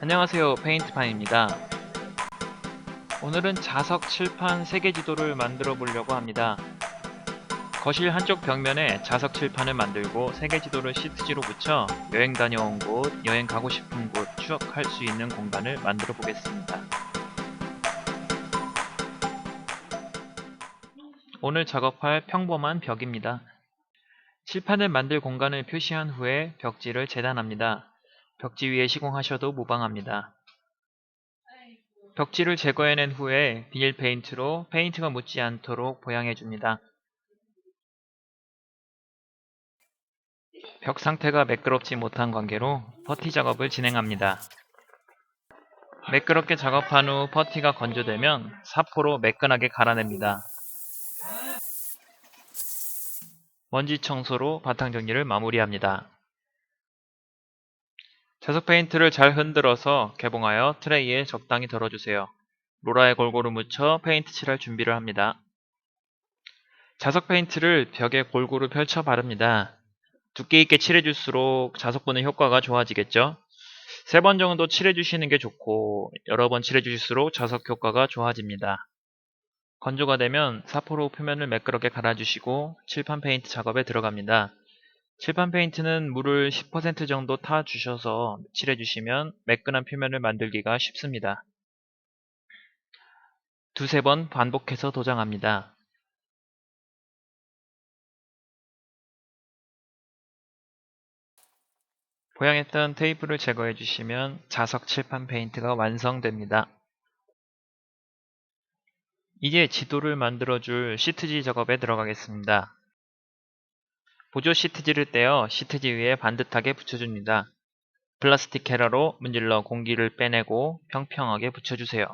안녕하세요 페인트판입니다. 오늘은 자석 칠판 세계 지도를 만들어 보려고 합니다. 거실 한쪽 벽면에 자석 칠판을 만들고 세계 지도를 시트지로 붙여 여행 다녀온 곳, 여행 가고 싶은 곳 추억할 수 있는 공간을 만들어 보겠습니다. 오늘 작업할 평범한 벽입니다. 칠판을 만들 공간을 표시한 후에 벽지를 재단합니다 벽지 위에 시공하셔도 무방합니다. 벽지를 제거해낸 후에 비닐 페인트로 페인트가 묻지 않도록 보양해줍니다. 벽 상태가 매끄럽지 못한 관계로 퍼티 작업을 진행합니다. 매끄럽게 작업한 후 퍼티가 건조되면 사포로 매끈하게 갈아냅니다. 먼지 청소로 바탕 정리를 마무리합니다. 자석 페인트를 잘 흔들어서 개봉하여 트레이에 적당히 덜어주세요. 로라에 골고루 묻혀 페인트 칠할 준비를 합니다. 자석 페인트를 벽에 골고루 펼쳐 바릅니다. 두께 있게 칠해줄수록 자석분의 효과가 좋아지겠죠? 세 번 정도 칠해주시는 게 좋고 여러 번 칠해주실수록 자석 효과가 좋아집니다. 건조가 되면 사포로 표면을 매끄럽게 갈아주시고 칠판 페인트 작업에 들어갑니다. 칠판 페인트는 물을 10% 정도 타 주셔서 칠해 주시면 매끈한 표면을 만들기가 쉽습니다. 두세 번 반복해서 도장합니다. 보양했던 테이프를 제거해 주시면 자석 칠판 페인트가 완성됩니다. 이제 지도를 만들어 줄 시트지 작업에 들어가겠습니다. 보조 시트지를 떼어 시트지 위에 반듯하게 붙여줍니다. 플라스틱 헤라로 문질러 공기를 빼내고 평평하게 붙여주세요.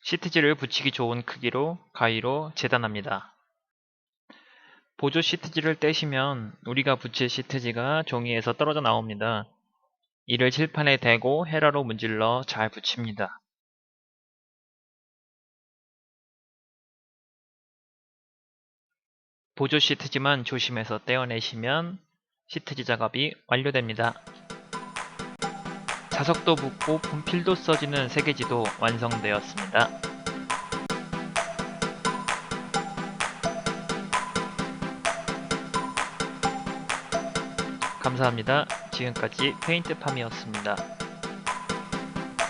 시트지를 붙이기 좋은 크기로 가위로 재단합니다. 보조 시트지를 떼시면 우리가 붙일 시트지가 종이에서 떨어져 나옵니다. 이를 칠판에 대고 헤라로 문질러 잘 붙입니다. 보조 시트지만 조심해서 떼어내시면 시트지 작업이 완료됩니다. 자석도 붙고 분필도 써지는 세계지도 완성되었습니다. 감사합니다. 지금까지 페인트팜이었습니다.